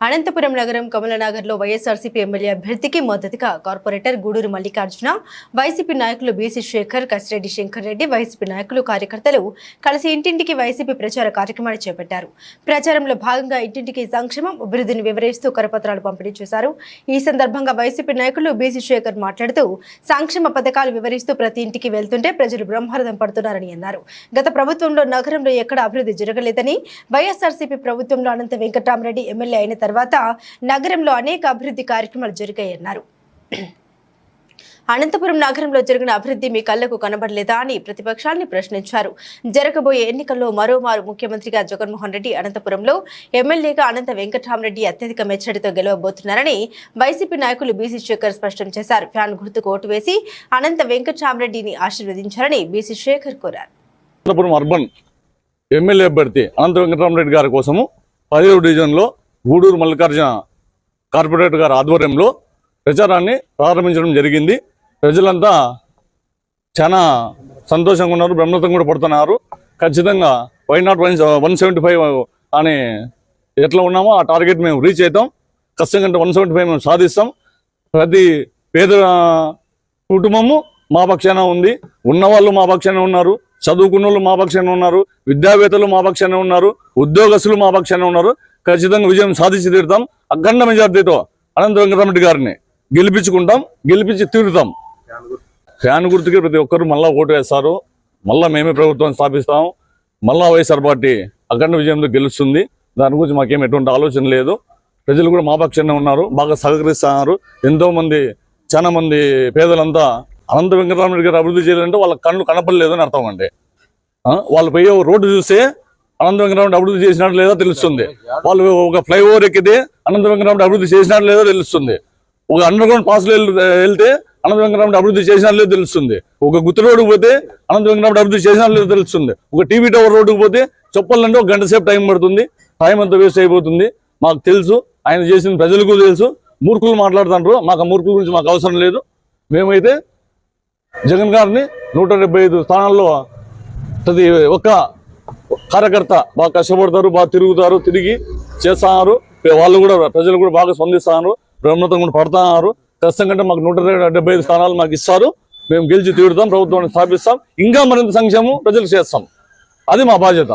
అనంతపురం నగరం కమలనగర్లో వైఎస్ఆర్సీపీ ఎమ్మెల్యే అభ్యర్థికి మద్దతుగా కార్పొరేటర్ గూడూరు మల్లికార్జున వైసీపీ నాయకులు బీసీ శేఖర్ కసిరెడ్డి శంకర్ రెడ్డి వైసీపీ నాయకులు కార్యకర్తలు కలిసి ఇంటింటికి వైసీపీ ప్రచార కార్యక్రమాన్ని చేపట్టారు. ప్రచారంలో భాగంగా ఇంటింటికి సంక్షేమం అభివృద్ధిని వివరిస్తూ కరపత్రాలు పంపిణీ చేశారు. ఈ సందర్భంగా వైసీపీ నాయకులు బీసీ శేఖర్ మాట్లాడుతూ సంక్షేమ పథకాలు వివరిస్తూ ప్రతి ఇంటికి వెళ్తుంటే ప్రజలు బ్రహ్మార్థం పడుతున్నారని అన్నారు. గత ప్రభుత్వంలో నగరంలో ఎక్కడ అభివృద్ధి జరగలేదని వైఎస్ఆర్సీపీ ప్రభుత్వంలో అనంత వెంకటరామరెడ్డి ఎమ్మెల్యే అయిన తర్వాత నగరంలో అనేక అభివృద్ధి కార్యక్రమాలు జరిగాయన్నారు. అనంతపురం నగరంలో జరిగిన అభివృద్ధి మీ కళ్ళకు కనబడలేదా అని ప్రతిపక్షాన్ని ప్రశ్నించారు. జరగబోయే ఎన్నికల్లో మరోమారు ముఖ్యమంత్రిగా జగన్మోహన్ రెడ్డి అనంతపురంలో ఎమ్మెల్యేగా అనంత వెంకటరామరెడ్డి అత్యధిక మెచ్చడితో గెలవబోతున్నారని వైసీపీ నాయకులు బీసీ శేఖర్ స్పష్టం చేశారు. ఫ్యాన్ గుర్తుకు ఓటు వేసి అనంత వెంకటరామరెడ్డిని ఆశీర్వదించారని బీసీ శేఖర్ కోరారు. అనంతపురం అర్బన్ ఎమ్మెల్యే అభ్యర్థి అనంత వెంకటరామరెడ్డి గారి కోసము పదిహేడు డివిజన్లో గూడూరు మల్లికార్జున కార్పొరేటర్ గారి ఆధ్వర్యంలో ప్రచారాన్ని ప్రారంభించడం జరిగింది. ప్రజలంతా చాలా సంతోషంగా ఉన్నారు బ్రహ్మతం కూడా పడుతున్నారు. ఖచ్చితంగా why not one one seventy five అని ఎట్లా ఉన్నామో ఆ టార్గెట్ మేము రీచ్ అవుతాం. ఖచ్చితంగా వన్ సెవెంటీ ఫైవ్ మేము సాధిస్తాం. ప్రతి పేద కుటుంబము మా పక్షాన ఉంది. ఉన్నవాళ్ళు మా పక్షాన ఉన్నారు. చదువుకున్న వాళ్ళు మా పక్షాన ఉన్నారు. విద్యావేత్తలు మా పక్షాన ఉన్నారు. ఉద్యోగస్తులు మా పక్షాన ఉన్నారు. ఖచ్చితంగా విజయం సాధించి తీరుతాం. అఖండ మెజార్టీతో అనంత వెంకటరామరెడ్డి గారిని గెలిపించుకుంటాం గెలిపించి తీరుతాం. ఫ్యాన్ గుర్తుకి ప్రతి ఒక్కరు మళ్ళా ఓటు వేస్తారు. మళ్ళా మేమే ప్రభుత్వం స్థాపిస్తాం. మళ్ళా వైఎస్ఆర్ పార్టీ అఖండ విజయంతో గెలుస్తుంది. దాని గురించి మాకేం ఎటువంటి ఆలోచన లేదు. ప్రజలు కూడా మా పక్షాన ఉన్నారు బాగా సహకరిస్తున్నారు. ఎంతో మంది చాలా మంది పేదలంతా అనంత వెంకటరామరెడ్డి గారు అభివృద్ధి చేయాలంటే వాళ్ళ కళ్ళు కనపడలేదు అని అర్థం అండి. వాళ్ళు పోయే రోడ్డు చూస్తే అనంత వెంకటరామరెడ్డి అభివృద్ధి చేసినట్టు లేదో తెలుస్తుంది. వాళ్ళు ఒక ఫ్లైఓవర్ ఎక్కితే అనంత వెంకటరామరెడ్డి అభివృద్ధి చేసినట్టు లేదో తెలుస్తుంది. ఒక అండర్ గ్రౌండ్ పాస్ వెళ్తే అనంత వెంకటరామరెడ్డి అభివృద్ధి చేసినట్టు లేదో తెలుస్తుంది. ఒక గుత్త రోడ్డుకు పోతే అనంత వెంకటరామరెడ్డి అభివృద్ధి చేసినట్టు లేదో తెలుస్తుంది. ఒక టీవీ టవర్ రోడ్డుకు పోతే చెప్పాలంటే ఒక గంట సేపు టైం పడుతుంది. టైం అంతా వేస్ట్ అయిపోతుంది. మాకు తెలుసు ఆయన చేసిన ప్రజలకు తెలుసు. మూర్ఖులు మాట్లాడుతుంటారు మాకు ఆ మూర్ఖుల గురించి మాకు అవసరం లేదు. మేమైతే జగన్ గారిని నూట డెబ్బై ఐదు స్థానాల్లో ప్రతి ఒక్క కార్యకర్త బాగా కష్టపడతారు బాగా తిరుగుతారు తిరిగి చేస్తున్నారు. వాళ్ళు కూడా ప్రజలు కూడా బాగా స్పందిస్తున్నారు బ్రహ్మతం కూడా పడుతున్నారు. కంటే మాకు నూట డెబ్బై ఐదు స్థానాలు మాకు ఇస్తారు. మేము గెలిచి తీరుతాం ప్రభుత్వాన్ని స్థాపిస్తాం. ఇంకా మరింత సంక్షేమం ప్రజలకు చేస్తాం. అది మా బాధ్యత.